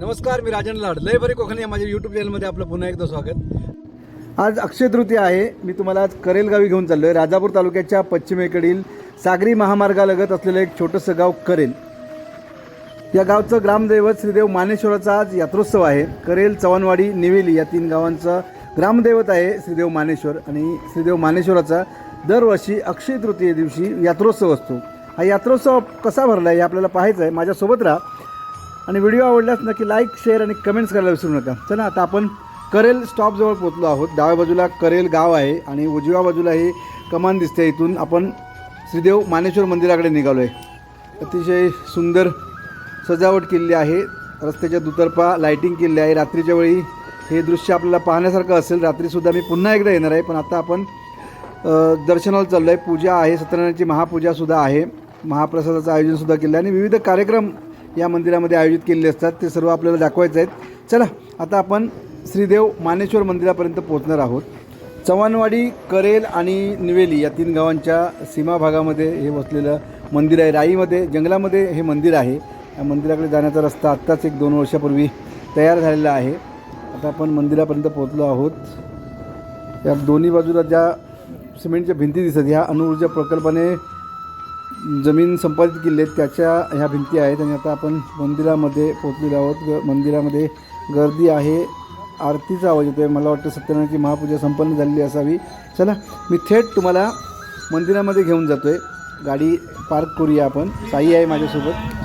नमस्कार मी राजन लाड. लय बरे कोकणी माझ्या यूट्यूब चॅनलमध्ये आपलं पुन्हा एकदा स्वागत. आज अक्षय तृतीया आहे. मी तुम्हाला आज करेल गावी घेऊन चाललो आहे राजापूर तालुक्याच्या पश्चिमेकडील सागरी महामार्गालगत असलेलं एक छोटंसं गाव करेल. या गावचं ग्रामदैवत श्रीदेव मानेश्वराचा आज यात्रोत्सव आहे. करेल चव्हाणवाडी निवेली या तीन गावांचं ग्रामदैवत आहे श्रीदेव मानेश्वर. आणि श्रीदेव मानेश्वराचा दरवर्षी अक्षय तृतीये दिवशी यात्रोत्सव असतो. हा यात्रोत्सव कसा भरला आहे हे आपल्याला पाहायचं आहे माझ्यासोबत राहा. आणि व्हिडिओ आवडल्यास नक्की लाईक शेअर आणि कमेंट्स करायला विसरू नका. चला आता आपण करेल स्टॉपजवळ पोचलो आहोत. डाव्या बाजूला करेल गाव आहे आणि उजव्या बाजूला ही कमान दिसते. इथून आपण श्रीदेव मानेश्वर मंदिराकडे निघालो आहे अतिशय सुंदर सजावट केलेली आहे. रस्त्याच्या दुतर्फा लाईटिंग केलेली आहे. रात्रीच्या वेळी हे दृश्य आपल्याला पाहण्यासारखं असेल. रात्रीसुद्धा मी पुन्हा एकदा येणार आहे पण आता आपण दर्शनाला चाललो आहे पूजा आहे सत्यनारायणची महापूजासुद्धा आहे. महाप्रसादाचं आयोजनसुद्धा केलं आहे. आणि विविध कार्यक्रम या मंदिरामध्ये आयोजित केलेले असतात. ते सर्व आपल्याला दाखवायचे आहेत. चला आता आपण श्रीदेव मानेश्वर मंदिरापर्यंत पोहोचणार आहोत. चव्हाणवाडी करेल आणि निवेली या तीन गावांच्या सीमा भागामध्ये हे वसलेलं मंदिर आहे. राईमध्ये जंगलामध्ये हे मंदिर आहे. या मंदिराकडे जाण्याचा रस्ता आत्ताच एक दोन वर्षापूर्वी तयार झालेला आहे. आता आपण मंदिरापर्यंत पोहोचलो आहोत. या दोन्ही बाजूला ज्या सिमेंटच्या भिंती दिसत ह्या अणुऊर्जा प्रकल्पाने जमीन संपादित केली आहेत त्याच्या ह्या भिंती आहेत आणि आता आपण मंदिरामध्ये पोचलेलो आहोत. ग मंदिरामध्ये गर्दी आहे. आरतीचा आवाज येतो आहे मला वाटतं सत्यनारायणची महापूजा संपन्न झालेली असावी. चला मी थेट तुम्हाला मंदिरामध्ये घेऊन जातो आहे गाडी पार्क करूया आपण. साई आहे माझ्यासोबत.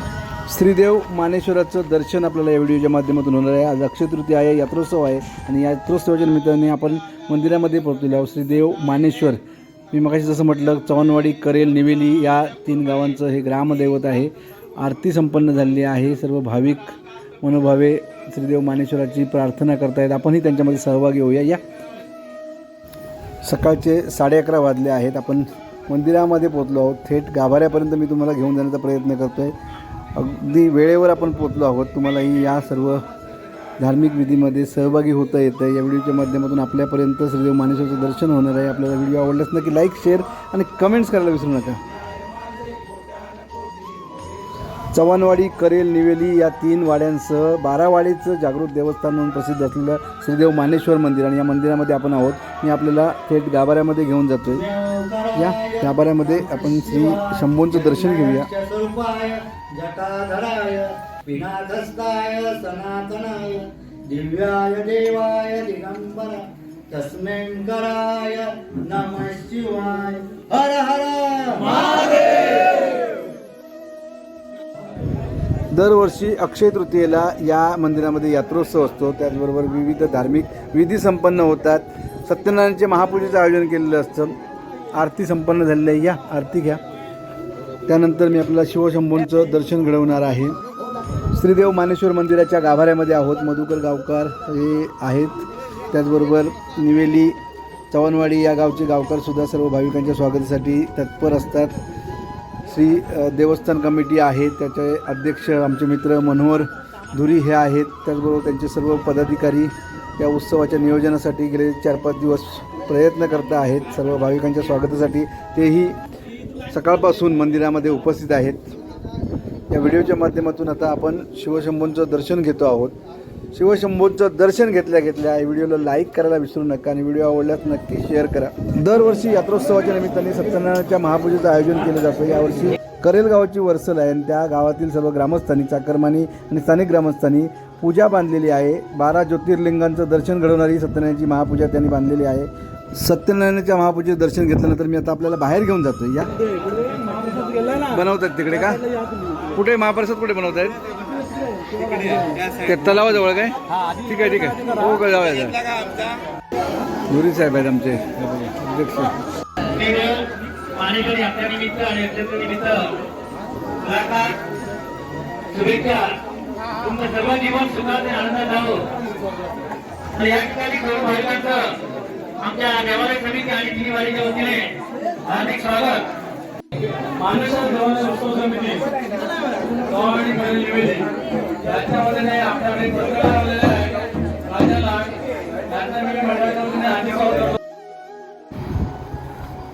श्रीदेव मानेश्वराचं दर्शन आपल्याला या व्हिडिओच्या माध्यमातून होणार आहे. आज अक्षय तृतीया आहे यात्रोत्सव आहे. आणि यात्रोत्सवाच्या निमित्ताने आपण मंदिरामध्ये पोहोचलेलो आहोत. श्रीदेव मानेश्वर. मी मगाशी जसं म्हटलं चव्हाणवाडी करेल निवेली या तीन गावांचं हे ग्रामदैवत आहे. आरती संपन्न झालेली आहे. सर्व भाविक मनोभावे श्रीदेव मानेश्वराची प्रार्थना करतायत. आपणही त्यांच्यामध्ये सहभागी होऊया. या सकाळचे साडे अकरा वाजले आहेत. आपण मंदिरामध्ये पोचलो आहोत. थेट गाभाऱ्यापर्यंत मी तुम्हाला घेऊन जाण्याचा प्रयत्न करतो आहे अगदी वेळेवर आपण पोचलो आहोत. तुम्हालाही या सर्व धार्मिक विधीमध्ये सहभागी होता येतं या व्हिडिओच्या माध्यमातून आपल्यापर्यंत श्रीदेव मानेश्वरचं दर्शन होणार आहे. आपल्याला व्हिडिओ आवडल्यास नक्की लाईक शेअर आणि कमेंट्स करायला विसरू नका. चव्हाणवाडी करेल निवेली या तीन वाड्यांसह बारावाडीचं जागृत देवस्थान म्हणून प्रसिद्ध असलेलं श्रीदेव मानेश्वर मंदिर आणि या मंदिरामध्ये आपण आहोत. मी आपल्याला थेट गाभाऱ्यामध्ये घेऊन जातोय. या गाभाऱ्यामध्ये आपण श्री शंभूंचं दर्शन घेऊया. विनाथस्ताय सनातनाय दिव्याय देवाय दिगंबर तस्मेंकराय नम शिवाय हर हर दरवर्षी अक्षय तृतीयेला या मंदिरामध्ये यात्रोत्सव असतो. त्याचबरोबर विविध धार्मिक विधी संपन्न होतात. सत्यनारायणचे महापूजेचं आयोजन केलेलं असतं. आरती संपन्न झालेली आहे. या आरती घ्या. त्यानंतर मी आपल्याला शिवशंभूंचं दर्शन घडवणार आहे. श्रीदेव मानेश्वर मंदिराच्या गाभाऱ्यामध्ये आहोत. मधुकर गावकार हे आहेत. त्याचबरोबर निवेली चव्हाणवाडी या गावचे गावकारसुद्धा सर्व भाविकांच्या स्वागतासाठी तत्पर असतात. श्री देवस्थान कमिटी आहे. त्याचे अध्यक्ष आमचे मित्र मनोहर धुरी हे आहेत. त्याचबरोबर त्यांचे सर्व पदाधिकारी या उत्सवाच्या नियोजनासाठी गेले चार पाच दिवस प्रयत्न करत आहेत. सर्व भाविकांच्या स्वागतासाठी तेही सकाळपासून मंदिरामध्ये उपस्थित आहेत. या व्हिडिओच्या माध्यमातून आता आपण शिवशंभूंचं दर्शन घेतो आहोत. शिवशंभूंचं दर्शन घेतल्या घेतल्या या व्हिडिओला लाईक करायला विसरू नका आणि व्हिडिओ आवडल्यास नक्की शेअर करा. दरवर्षी यात्रोत्सवाच्या निमित्ताने सत्यनारायणच्या महापूजेचं आयोजन केलं जातं. यावर्षी करेल गावाची आहे आणि त्या गावातील सर्व ग्रामस्थांनी चाकरमानी आणि स्थानिक ग्रामस्थांनी पूजा बांधलेली आहे. बारा ज्योतिर्लिंगांचं दर्शन घडवणारी सत्यनारायणाची महापूजा त्यांनी बांधलेली आहे. सत्यनारायणाच्या महापूजेचं दर्शन घेतल्यानंतर मी आता आपल्याला बाहेर घेऊन जातो या. बनवतात तिकडे का? कुठे महाप्रसाद कुठे बनवत आहेत ते तलावाजवळ काय? ठीक आहे ठीक आहे. हो का जाऊया धुरी साहेब आहेत आमचे. अध्यक्ष. आणि शुभेच्छा. तुमचं सर्व जीवन आनंदात या ठिकाणी भाविकांचं आमच्या समिती आणि वतीने हार्दिक स्वागत. महाराष्ट्र समिती. आपल्याकडे आहे. मी मंडळाच्या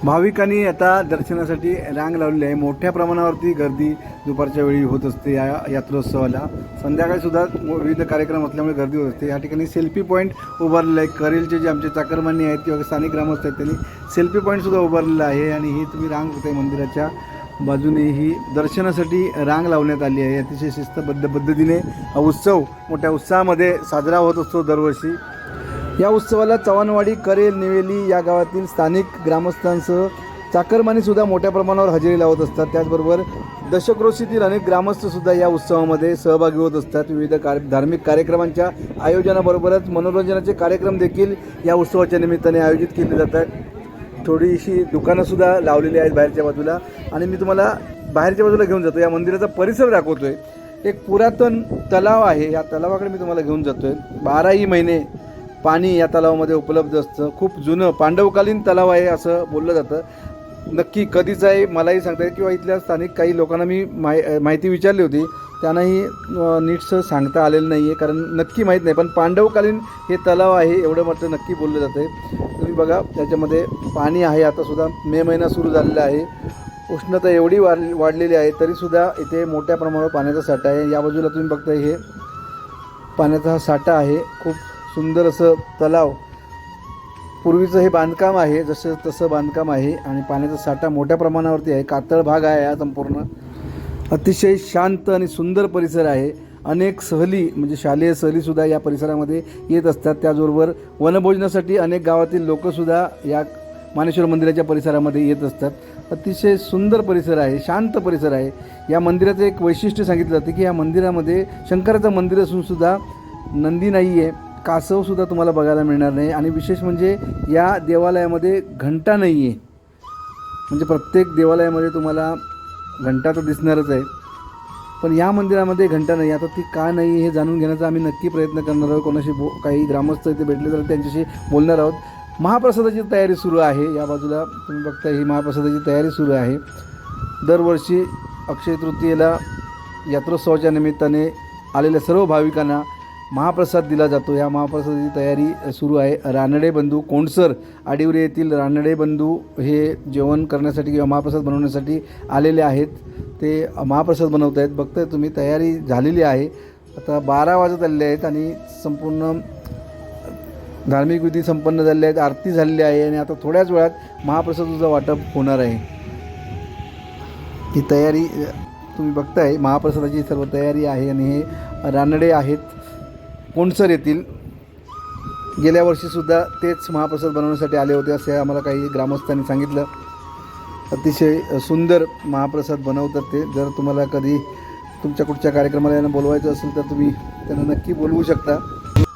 भाविकांनी आता दर्शनासाठी रांग लावलेली आहे. मोठ्या प्रमाणावरती गर्दी दुपारच्या वेळी होत असते या यात्रोत्सवाला. संध्याकाळी सुद्धा विविध कार्यक्रम असल्यामुळे गर्दी होत असते. या ठिकाणी सेल्फी पॉईंट उभारलेलं आहे. करेलचे जे आमचे चाकरमान्य आहेत किंवा स्थानिक ग्रामस्थ आहेत त्यांनी सेल्फी पॉईंटसुद्धा उभारलेलं आहे आणि ही तुम्ही रांग होते मंदिराच्या बाजूने ही दर्शनासाठी रांग लावण्यात आली आहे. अतिशय शिस्तबद्ध पद्धतीने हा उत्सव मोठ्या उत्साहामध्ये साजरा होत असतो दरवर्षी. या उत्सवाला चव्हाणवाडी करेल निवेली या गावातील स्थानिक ग्रामस्थांसह चाकरमानीसुद्धा मोठ्या प्रमाणावर हजेरी लावत असतात. त्याचबरोबर दशक्रोशीतील अनेक ग्रामस्थसुद्धा या उत्सवामध्ये सहभागी होत असतात. विविध कार धार्मिक कार्यक्रमांच्या आयोजनाबरोबरच मनोरंजनाचे कार्यक्रम देखील या उत्सवाच्या निमित्ताने आयोजित केले जातात. थोडीशी दुकानंसुद्धा लावलेली आहेत बाहेरच्या बाजूला. आणि मी तुम्हाला बाहेरच्या बाजूला घेऊन जातो या मंदिराचा परिसर दाखवतोय. एक पुरातन तलाव आहे. या तलावाकडे मी तुम्हाला घेऊन जातोय. बाराही महिने पाणी या तलावामध्ये उपलब्ध असतं. खूप जुनं पांडवकालीन तलाव आहे असं बोललं जातं. नक्की कधीच आहे मलाही सांगता येईल किंवा इथल्या स्थानिक काही लोकांना मी माहि माहिती विचारली होती त्यांनाही नीटसं सांगता आलेलं नाही आहे कारण नक्की माहीत नाही. पण पांडवकालीन हे तलाव आहे एवढं मात्र नक्की बोललं जातं आहे तुम्ही बघा त्याच्यामध्ये पाणी आहे आतासुद्धा मे महिना सुरू झालेला आहे. उष्णता एवढी वाढ वाढलेली आहे तरीसुद्धा इथे मोठ्या प्रमाणावर पाण्याचा साठा आहे. या बाजूला तुम्ही बघताय हे पाण्याचा हा साठा आहे. खूप सुंदर असं तलाव पूर्वीचं हे बांधकाम आहे जसं तसं बांधकाम आहे आणि पाण्याचा साठा मोठ्या प्रमाणावरती आहे. कातळ भाग आहे हा संपूर्ण. अतिशय शांत आणि सुंदर परिसर आहे. अनेक सहली म्हणजे शालेय सहलीसुद्धा या परिसरामध्ये येत असतात. त्याचबरोबर वनभोजनासाठी अनेक गावातील लोकंसुद्धा या मानेश्वर मंदिराच्या परिसरामध्ये येत असतात. अतिशय सुंदर परिसर आहे शांत परिसर आहे. या मंदिराचं एक वैशिष्ट्य सांगितलं जातं की या मंदिरामध्ये शंकराचं मंदिर असूनसुद्धा नंदी नाही आहे कासवसुद्धा तुम्हाला बघायला मिळणार नाही. आणि विशेष म्हणजे या देवालयामध्ये घंटा नाही आहे म्हणजे प्रत्येक देवालयामध्ये तुम्हाला घंटा तर दिसणारच आहे. पण या मंदिरामध्ये घंटा नाही. आता ती का नाही हे जाणून घेण्याचा आम्ही नक्की प्रयत्न करणार आहोत. कोणाशी बो काही ग्रामस्थ इथे भेटले तर त्यांच्याशी बोलणार आहोत. महाप्रसादाची तयारी सुरू आहे. या बाजूला तुम्ही बघता ही महाप्रसादाची तयारी सुरू आहे. दरवर्षी अक्षय तृतीयेला यात्रोत्सवाच्या निमित्ताने आलेल्या सर्व भाविकांना महाप्रसाद दिला जातो. या महाप्रसादाची तयारी सुरू आहे. रानडे बंधू कोंडसर आडिवरे येथील रानडे बंधू हे जेवण करण्यासाठी किंवा महाप्रसाद बनवण्यासाठी आलेले आहेत. ते महाप्रसाद बनवत आहेत. बघताय तुम्ही तयारी झालेली आहे. आता बारा वाजत आलेले आहेत आणि संपूर्ण धार्मिक विधी संपन्न झालेले आहेत. आरती झालेली आहे आणि आता थोड्याच वेळात महाप्रसादाचं वाटप होणार आहे. ही तयारी तुम्ही बघताय महाप्रसादाची सर्व तयारी आहे आणि हे रानडे आहेत. कोणसर येथील गेल्या वर्षीसुद्धा तेच महाप्रसाद बनवण्यासाठी आले होते असे आम्हाला काही ग्रामस्थांनी सांगितलं. अतिशय सुंदर महाप्रसाद बनवतात ते. जर तुम्हाला कधी तुमच्या कुठच्या कार्यक्रमाला यांना बोलवायचं असेल तर तुम्ही त्यांना नक्की बोलवू शकता.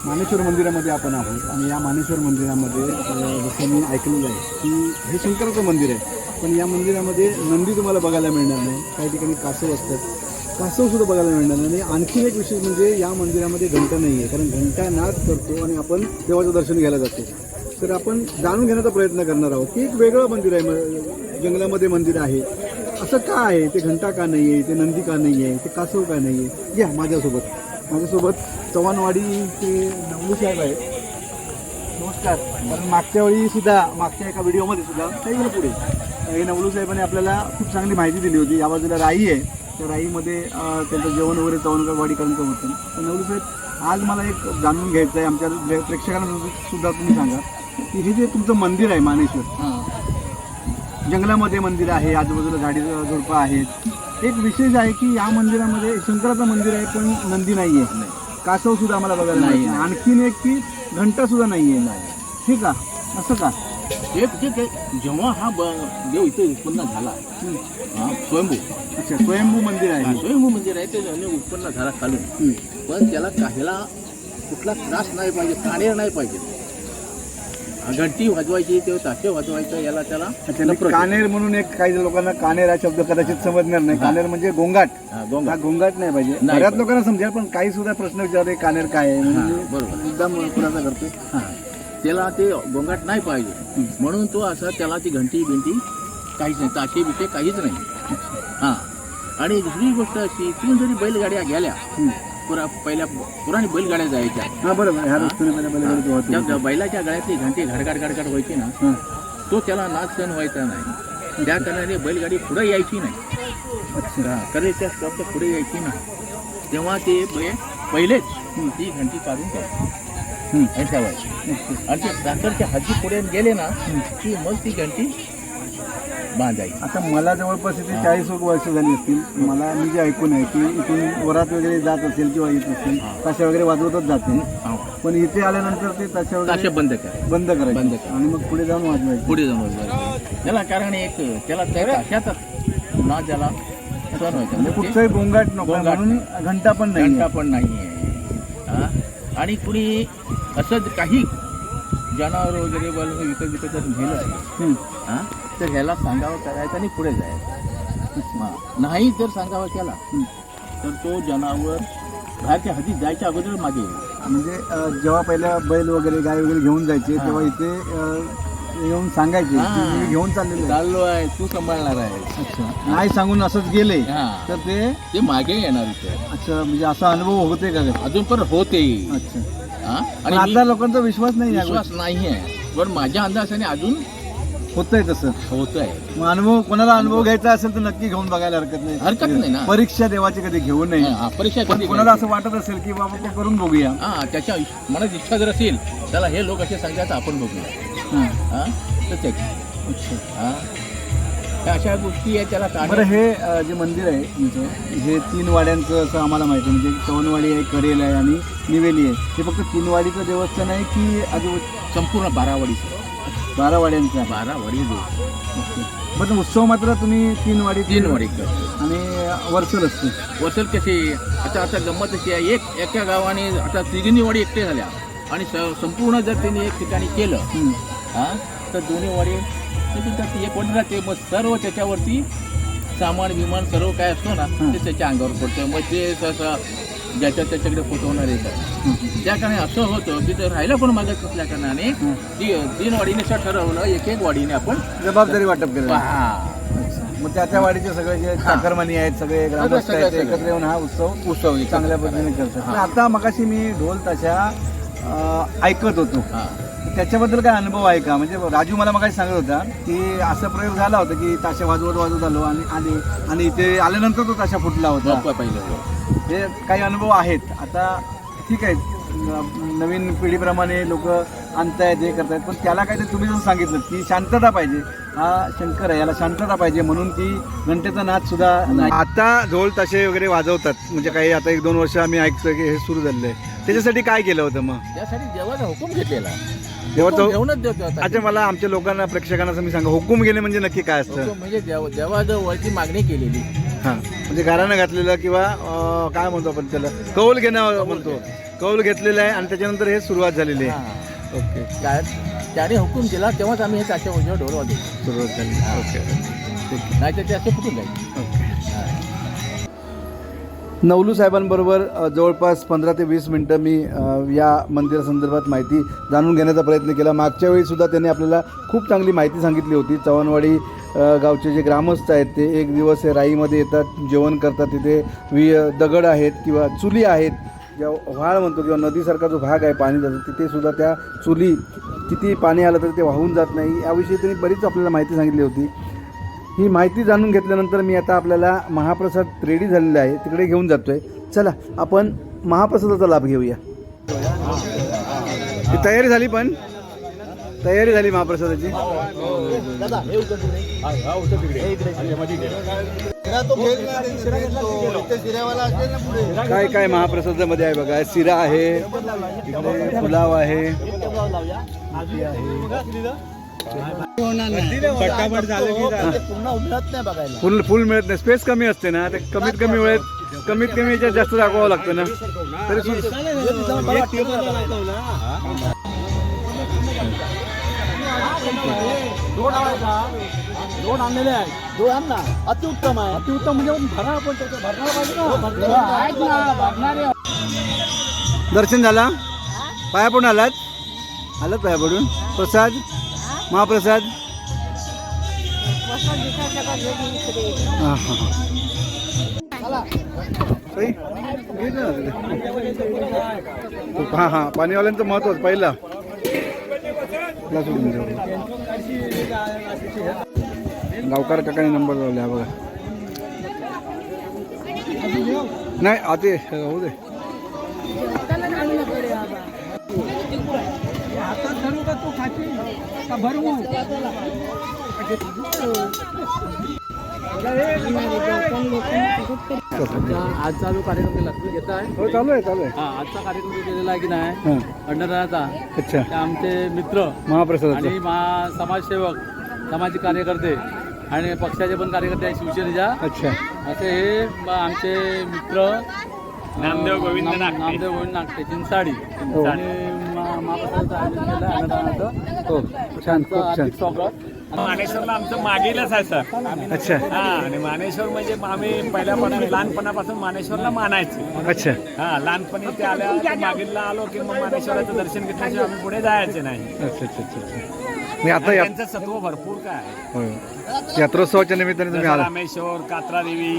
मानेश्वर मंदिरामध्ये आपण आहोत आणि या मानेश्वर मंदिरामध्ये जसं मी ऐकलेलं आहे की हे शंकराचं मंदिर आहे. पण या मंदिरामध्ये नंदी तुम्हाला बघायला मिळणार नाही. काही ठिकाणी कासव असतात. कासवसुद्धा बघायला मिळणार आणि आणखी एक विशेष म्हणजे या मंदिरामध्ये घंटा नाही आहे कारण घंटा नाच करतो आणि आपण देवाचं दर्शन घ्यायला जातो. तर आपण जाणून घेण्याचा प्रयत्न करणार आहोत की एक वेगळं मंदिर आहे म- जंगलामध्ये मंदिर आहे. असं का आहे? ते घंटा का नाही आहे ते नंदी का नाही आहे ते कासव का नाही आहे या माझ्यासोबत. माझ्यासोबत चव्हाणवाडीचे नवलू साहेब आहेत. नमस्कार. कारण मागच्या वेळी सुद्धा मागच्या एका व्हिडिओमध्ये सुद्धा काही पुढे. हे नवलू साहेबांनी आपल्याला खूप चांगली माहिती दिली होती. या बाजूला राई आहे. त्या राईमध्ये त्यांचं जेवण वगैरे चव्हाणवाडीकरांचं होतं. तर नवलू साहेब आज मला एक जाणून घ्यायचं आहे आमच्या प्रे- प्रेक्षकांना सुद्धा तुम्ही सांगा की हे जे तुमचं मंदिर आहे मानेश्वर जंगलामध्ये मंदिर आहे आजूबाजूला झाडी झुडपं आहेत. एक विशेष आहे की या मंदिरामध्ये शंकराचं मंदिर आहे पण नंदी नाही आहे कासव सुद्धा आम्हाला बघायला नाही आणखीन एक की घंटा सुद्धा नाही. आहे ठीक का असं का? ते ते ते जेव्हा हा ब- देव इथे उत्पन्न झाला हा स्वयंभू. अच्छा स्वयंभू मंदिर हा, आहे स्वयंभू मंदिर आहे ते उत्पन्न झाला खालून. पण त्याला काहीला कुठला त्रास नाही पाहिजे कानेर नाही पाहिजे. घंटी वाजवायची ते ताशे वाजवायचं याला त्याला अच्छा आणि नफरत. आहे. कानेर म्हणून एक काही लोकांना कानेर हा शब्द कदाचित समजणार नाही. कानेर म्हणजे गोंगाट. हा, हा गोंगा गोंगाट नाही पाहिजे. नाही बऱ्याच पाहिजे. लोकांना समजेल पण काही सुद्धा प्रश्न विचारले कानेर काय आहे? म्हणून मी बरोबर. एकदम खुलासा करतो हा. त्याला ते गोंगाट नाही पाहिजे. म्हणून तो असा त्याला ती घंटी बिंटी काहीच नाही. ताशे बिटे काहीच नाही. हा. आणि दुसरी गोष्ट अशी तीन जरी बैलगाड्या गेल्या. पुरा पहिल्या पुराणी बैलगाड्या जायच्या. बरोबर. त्या बैलाच्या गळ्यातली घंटी घडघड घडघड व्हायची ना. तो त्याला नाच सण व्हायचा नाही. त्या कारणाने बैलगाडी पुढे यायची नाही. हा, करेच्या स्टॉपच्या पुढे यायची नाही. तेव्हा ते पहिलेच ती घंटी काढून द्यायची. आणि ठेवायची आणि ते साखरच्या हद्दी पुढे गेले ना की मग ती घंटी बांधायची. आता मला जवळपास इथे चाळीस एक वर्ष झाली असतील. मला मी जे ऐकून आहे की इथून वरात वगैरे जात असेल किंवा येत असेल ताशा वगैरे वाजवतच जाते. पण इथे आल्यानंतर ते ताशा वगैरे बंद करा बंद करायचे. बंद करा. आणि मग पुढे जाऊन वाजवायचे. पुढे जाऊन वाजवायचे. त्याला कारण एक त्याला त्या ताशाचा ना सण व्हायचा म्हणजे कुठचाही गोंगाट नको म्हणून घंटा पण नाही घंटा पण नाही आहे आणि कुणी असंच काही जनावर वगैरे बल विकत विकत जर नेलं हा तर ह्याला सांगावं करायचं आणि पुढे जायचं. नाही जर सांगावं केला तर तो जनावर बाहेरच्या हद्दीत जायच्या अगोदर मागे. म्हणजे जेव्हा पहिल्या बैल वगैरे गाय वगैरे घेऊन जायचे. तेव्हा इथे येऊन सांगायचे की. मी घेऊन चाललेलो आहे. चाललो आहे तू सांभाळणार आहे. अच्छा. नाही सांगून असंच गेले हा. तर ते ते मागे येणार इथे. अच्छा म्हणजे असा अनुभव होते का? अजून पण होते. अच्छा. हा? पण आणि मी- आता लोकांचा विश्वास नाही या विश्वास नाही आहे पण माझ्या अंदाजाने अजून होतंय तसं. होत आहे मग अनुभव कोणाला अनुभव घ्यायचा असेल तर नक्की घेऊन बघायला हरकत नाही. हरकत नाही ना. परीक्षा देवाची कधी घेऊ नये. हा, परीक्षा पण कधी कोणाला? असं वाटत असेल की बाबा ते करून बघूया. हा त्याच्या मनात इच्छा जर असेल त्याला हे लोक असे सांगतात आपण बघूया. तर त्याची. हा अशा गोष्टी आहेत त्याला बरं हे अ, जे मंदिर आहे तुमचं हे तीन वाड्यांचं असं आम्हाला माहिती आहे. म्हणजे चवनवाडी आहे करेल आहे आणि निवेली आहे. हे फक्त तीन वाडीचं देवस्थान आहे की आजू संपूर्ण बारावाडीचं? बारा वाड्यांचं आहे. बारावाडी देव. पण उत्सव मात्र तुम्ही तीन वाडी तीन वाडी करतो. आणि वर्षल असते. वसल कशी आता आता गंमत अशी आहे एक एका गावाने आता तिघी वाडी एकटे झाल्या. आणि स- संपूर्ण जर त्यांनी एक ठिकाणी केलं हम्म. हा? तर दोन्ही वाडी ते तिथं एक राहते. मग सर्व त्याच्यावरती सामान विमान सर्व काय असतो ना हं. ते त्याच्या अंगावर पडतं. मग ते तसं ज्याच्या त्याच्याकडे फुटवणार येतात. त्या कारणे असं होतं की जर राहायला पण मागत असल्या कारणाने हं. ती तीन वाडीने असं ठरवलं एक एक वाडीने आपण जबाबदारी वाटप केलं. पहा. मग त्या त्या वाडीचे सगळे जे चाकरमानी आहेत सगळे ग्रामस्थ आहेत. एकत्र येऊन हा उत्सव उत्सव चांगल्या पद्धतीने करतात. हा. पण आता मगाशी मी ढोल ताशा ऐकत होतो. हा. त्याच्याबद्दल काय अनुभव आहे का? म्हणजे राजू मला मगाशी सांगत होता की असा प्रयोग झाला होता की ताशा वाजवत वाजवत आलो आणि आले आणि इथे आल्यानंतर तो ताशा फुटला होता. मग पहिलं हे काही अनुभव आहेत. आता ठीक आहे. न- नवीन पिढीप्रमाणे लोक आणतायत हे करतायत. पण त्याला काहीतरी तुम्ही जसं सांगितलं की शांतता पाहिजे. हा शंकर आहे. याला शांतता पाहिजे म्हणून ती घंटेचा नाच सुद्धा नाही. आता ढोल ताशे वगैरे वाजवतात. म्हणजे काही आता एक दोन वर्ष आम्ही ऐकतोय की हे सुरू झालेलं आहे. त्याच्यासाठी काय केलं होतं मग? त्यासाठी देवाचा हुकूम घेतलेला. देवाचा हुकूम घेऊनच देतो आता. अच्छा मला आमच्या लोकांना प्रेक्षकांना तुम्ही सांगा. हुकूम घेणे म्हणजे नक्की काय असतं? हुकूम म्हणजे देव देवाजवळची मागणी केलेली. हां. म्हणजे घरानं घातलेलं किंवा अं, काय म्हणतो आपण त्याला? कौल घेणं म्हणतो. कौल घेतलेलं आहे आणि त्याच्यानंतर हे सुरुवात झालेली आहे. हा. ओके. काय त्याने हुकूम केला तेव्हाच आम्ही हे त्याच्या उजव्या ढोल वाजवतो सुरुवात झाली. ओके. नाही तर ते असे फुटून जाईल. ओके. नवलू साहेबांबरोबर जवळपास पंधरा ते वीस मिनटं मी या मंदिरासंदर्भात माहिती जाणून घेण्याचा प्रयत्न केला. मागच्या वेळीसुद्धा त्यांनी आपल्याला खूप चांगली माहिती सांगितली होती. चव्हाणवाडी गावचे जे ग्रामस्थ आहेत ते एक दिवस हे राईमध्ये येतात जेवण करतात. तिथे वि दगड आहेत किंवा चुली आहेत. ज्या व्हाळ म्हणतो किंवा नदीसारखा जो भाग आहे पाणी जातो तिथेसुद्धा त्या चुली किती पाणी आलं तर ते वाहून जात नाही. याविषयी त्यांनी बरीच आपल्याला माहिती सांगितली होती. ही माहिती जाणून घेतल्यानंतर मी आता आपल्याला महाप्रसाद रेडी झालेला आहे. तिकडे घेऊन जातोय. चला आपण महाप्रसादाचा लाभ घेऊया. ही तयारी झाली पण? तयारी झाली महाप्रसादाची? काय काय महाप्रसादामध्ये आहे बघा. शिरा आहे पुलाव आहे. फुल फुल मिळत नाही. स्पेस कमी असते ना. ते कमीत कमी वेळेत कमीत कमी याच्यात जास्त दाखवावं लागतं ना. तरी सुद्धा दोन आणलेले आहेत दोन अतिउत्तम आहे अतिउत्तम म्हणजे भरा आपण त्याचं भरणार पाहिजे ना दर्शन झाला? पाया पडून आलात? आलात पाया पडून प्रसाद? महाप्रसाद हा, हा, हा. हा हा पाणीवाल्यांचं महत्वच पहिला. गावकार काकाने नंबर लावले बघा नाही आते होऊ दे हातात धरू का तू खाची का भरवू आज चालू कार्यक्रम केला घेत आहे हो चालू आहे चालू आहे. हा आजचा कार्यक्रम जो केलेला आहे की नाही? हां. भंडाराचा अच्छा. ते आमचे मित्र महाप्रसादाचं. आणि मा समाजसेवक सामाजिक कार्यकर्ते आणि पक्षाचे पण कार्यकर्ते आहे शिवसेनेच्या. अच्छा. असे हे आमचे मित्र नामदेव गोविंद नागटे. नामदेव गोविंद नागटे चिंचाडी हो. आणि मा- महाप्रसादाचं आयोजन केलं आहे अन्नदानाचं हो छान खूप छान. हार्दिक स्वागत मानेश्वरला आमचं मागेलच आहे सर. अच्छा. हा आणि मानेश्वर म्हणजे आम्ही पहिल्यापासून लहानपणापासून मानेश्वरला मानायचे. अच्छा. हा लहानपणी ते आल्या मागेलला आलो की मग मानेश्वराचं दर्शन घेतल्याशिवाय आम्ही पुढे जायचे नाही. अच्छा अच्छा अच्छा अच्छा. मी आता या त्यांचं सत्व भरपूर काय आहे. होय. यात्रोत्सवाच्या निमित्ताने तुम्ही जसं आला. रामेश्वर कात्रा देवी.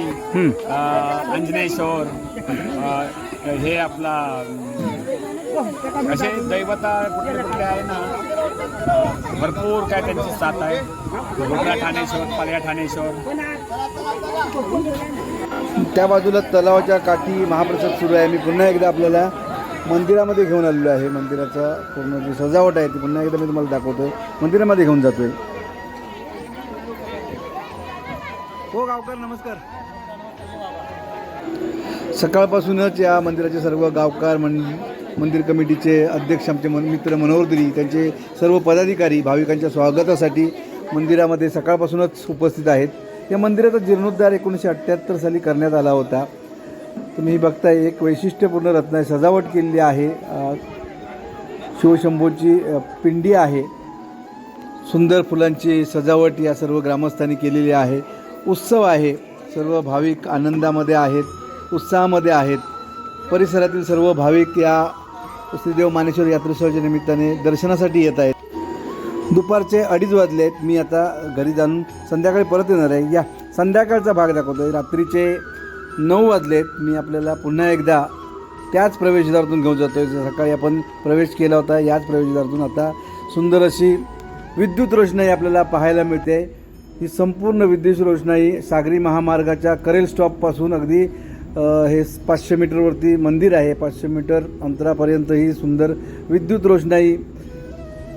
अं, अंजनेश्वर अं, हे आपला अं, असे दैवता कुठले कुठले आहे ना? अं, भरपूर काय त्यांची साथ आहे. भोगरा ठाणेश्वर पालया ठाणेश्वर. त्या बाजूला तलावाच्या काठी महाप्रसाद सुरू आहे. मी पुन्हा एकदा आपल्याला मंदिरामध्ये घेऊन आलेलो आहे. मंदिराचा पूर्ण जी सजावट आहे ती पुन्हा एकदा मी तुम्हाला दाखवतो मंदिरामध्ये घेऊन जातोय. हो गावकर नमस्कार. सकाळपासूनच या मंदिराचे सर्व गावकार मं मंदिर कमिटीचे अध्यक्ष आमचे मन मित्र मनोहरगिरी त्यांचे सर्व पदाधिकारी भाविकांच्या स्वागतासाठी मंदिरामध्ये सकाळपासूनच उपस्थित आहेत. या मंदिराचा जीर्णोद्धार एकोणीसशे अठ्ठ्याहत्तर साली करण्यात आला होता. तुम्ही बघताय एक वैशिष्ट्यपूर्ण रत्न सजावट केलेली आहे. शिवशंभूची पिंडी आहे. सुंदर फुलांची सजावट या सर्व ग्रामस्थांनी केलेली आहे. उत्सव आहे. सर्व भाविक आनंदामध्ये आहेत उत्साहामध्ये आहेत. परिसरातील सर्व भाविक या श्रीदेव मानेश्वर यात्रोत्सवाच्या निमित्ताने दर्शनासाठी येत आहेत. दुपारचे अडीच वाजले आहेत. मी आता घरी जाऊन संध्याकाळी परत येणार आहे. या संध्याकाळचा भाग दाखवतो आहे रात्रीचे नऊ वाजलेत मी आपल्याला पुन्हा एकदा त्याच प्रवेशद्वारातून घेऊन जातो आहे सकाळी आपण प्रवेश केला होता याच प्रवेशद्वारातून आता सुंदर अशी विद्युत रोषणाई आपल्याला पाहायला मिळते. ही संपूर्ण विद्युत रोषणाई सागरी महामार्गाच्या करेल स्टॉपपासून अगदी हे पाचशे मीटरवरती मंदिर आहे. पाचशे मीटर अंतरापर्यंत ही सुंदर विद्युत रोषणाई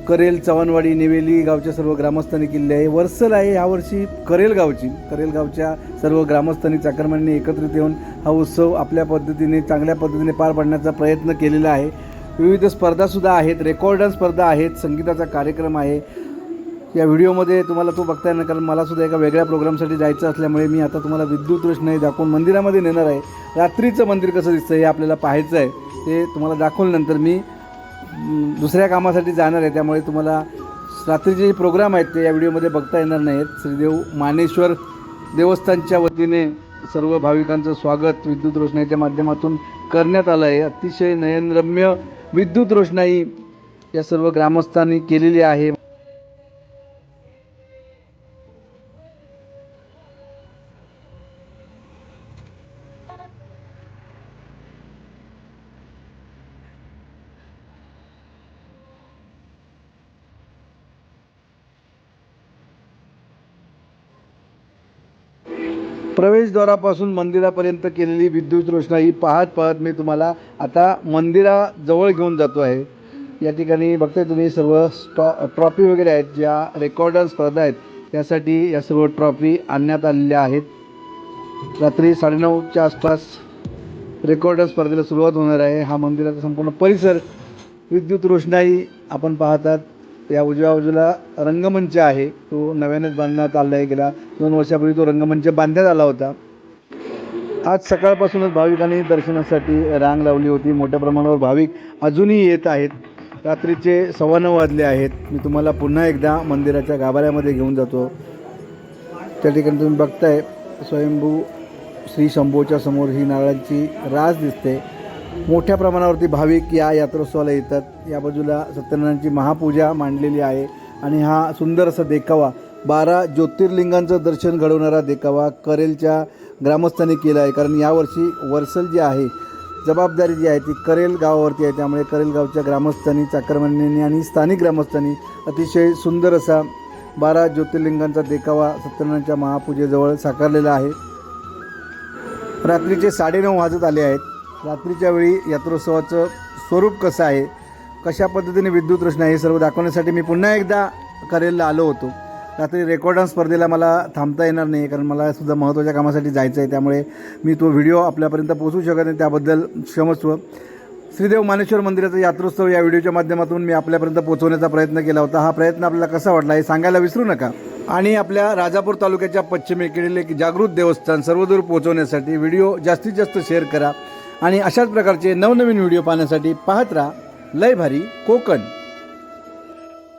करेल चव्हाणवाडी नेवेली गावच्या सर्व ग्रामस्थांनी केलेली आहे. वर्सल आहे यावर्षी करेल गावची. करेल गावच्या सर्व ग्रामस्थांनी चाकरमान्यांनी एकत्रित येऊन हा उत्सव आपल्या पद्धतीने चांगल्या पद्धतीने पार पाडण्याचा प्रयत्न केलेला आहे. विविध स्पर्धासुद्धा आहेत. रेकॉर्डन स्पर्धा आहेत. संगीताचा कार्यक्रम आहे. या व्हिडिओमध्ये तुम्हाला तो बघता येणार कारण मलासुद्धा एका वेगळ्या प्रोग्रामसाठी जायचं असल्यामुळे मी आता तुम्हाला विद्युत रोषणाई दाखवून मंदिरामध्ये नेणार आहे. रात्रीचं मंदिर कसं दिसतं हे आपल्याला पाहायचं आहे. ते तुम्हाला दाखवल्यानंतर मी दुसऱ्या कामासाठी जाणार आहे त्यामुळे तुम्हाला रात्रीचे जे प्रोग्राम आहेत ते या व्हिडिओमध्ये बघता येणार नाहीत. श्रीदेव मानेश्वर देवस्थानच्या वतीने सर्व भाविकांचं स्वागत. विद्युत रोषणाईच्या माध्यमातून करण्यात आलं आहे अतिशय नयनरम्य विद्युत रोषणाई या सर्व ग्रामस्थांनी केलेली आहे. प्रवेशद्वारापासून मंदिरापर्यंत केलेली विद्युत रोषणाई पाहत पाहत मी तुम्हाला आता मंदिराजवळ घेऊन जातो आहे. या ठिकाणी बघताय तुम्ही सर्व स्टॉ ट्रॉफी वगैरे आहेत ज्या रेकॉर्डर स्पर्धा आहेत त्यासाठी या सर्व ट्रॉफी आणण्यात आलेल्या आहेत. रात्री साडेनऊच्या आसपास रेकॉर्डर स्पर्धेला सुरुवात होणार आहे. हा मंदिराचा संपूर्ण परिसर विद्युत रोषणाई आपण पाहतात. या उजव्या बाजूला रंगमंच आहे. तो नव्यानेच बांधण्यात आला आहे गेला दोन वर्षापूर्वी तो रंगमंच बांधण्यात आला होता. आज सकाळपासूनच भाविकांनी दर्शनासाठी रांग लावली होती. मोठ्या प्रमाणावर भाविक अजूनही येत आहेत. रात्रीचे सव्वा नऊ वाजले आहेत. मी तुम्हाला पुन्हा एकदा मंदिराच्या गाभाऱ्यामध्ये घेऊन जातो. त्या ठिकाणी तुम्ही बघताय स्वयंभू श्री शंभूच्या समोर ही नारळांची रास दिसते. मोठ्या प्रमाणावरती भाविक या यात्रोत्सवाला येतात. या बाजूला सत्यनारायणची महापूजा मांडलेली आहे आणि हा सुंदर असा देखावा बारा ज्योतिर्लिंगांचं दर्शन घडवणारा देखावा करेलच्या ग्रामस्थांनी केला आहे. कारण यावर्षी वर्सल जी आहे जबाबदारी जी आहे ती करेल गावावरती आहे. त्यामुळे करेल गावच्या ग्रामस्थांनी चाकरमान्यांनी आणि स्थानिक ग्रामस्थांनी अतिशय सुंदर असा बारा ज्योतिर्लिंगांचा देखावा सत्यनारायणच्या महापूजेजवळ साकारलेला आहे. रात्रीचे साडेनऊ वाजत आले आहेत. रात्रीच्या वेळी यात्रोत्सवाचं स्वरूप कसं आहे? कशा पद्धतीने विद्युत रचना आहे हे सर्व दाखवण्यासाठी मी पुन्हा एकदा करेलला आलो होतो. रात्री रेकॉर्ड स्पर्धेला मला थांबता येणार नाही कारण मला सुद्धा महत्त्वाच्या कामासाठी जायचं आहे त्यामुळे मी तो व्हिडिओ आपल्यापर्यंत पोहोचू शकत नाही. त्याबद्दल क्षमस्व. श्रीदेव मानेश्वर मंदिराचा यात्रोत्सव या व्हिडिओच्या माध्यमातून मी आपल्यापर्यंत पोहोचवण्याचा प्रयत्न केला होता. हा प्रयत्न आपल्याला कसा वाटला हे सांगायला विसरू नका. आणि आपल्या राजापूर तालुक्याच्या पश्चिमेकडील एक जागृत देवस्थान सर्वदूर पोहोचवण्यासाठी व्हिडिओ जास्तीत जास्त शेअर करा. आणि अशाच प्रकारचे नवनवीन व्हिडिओ पाहण्यासाठी पाहत राहा. लय भारी कोकण.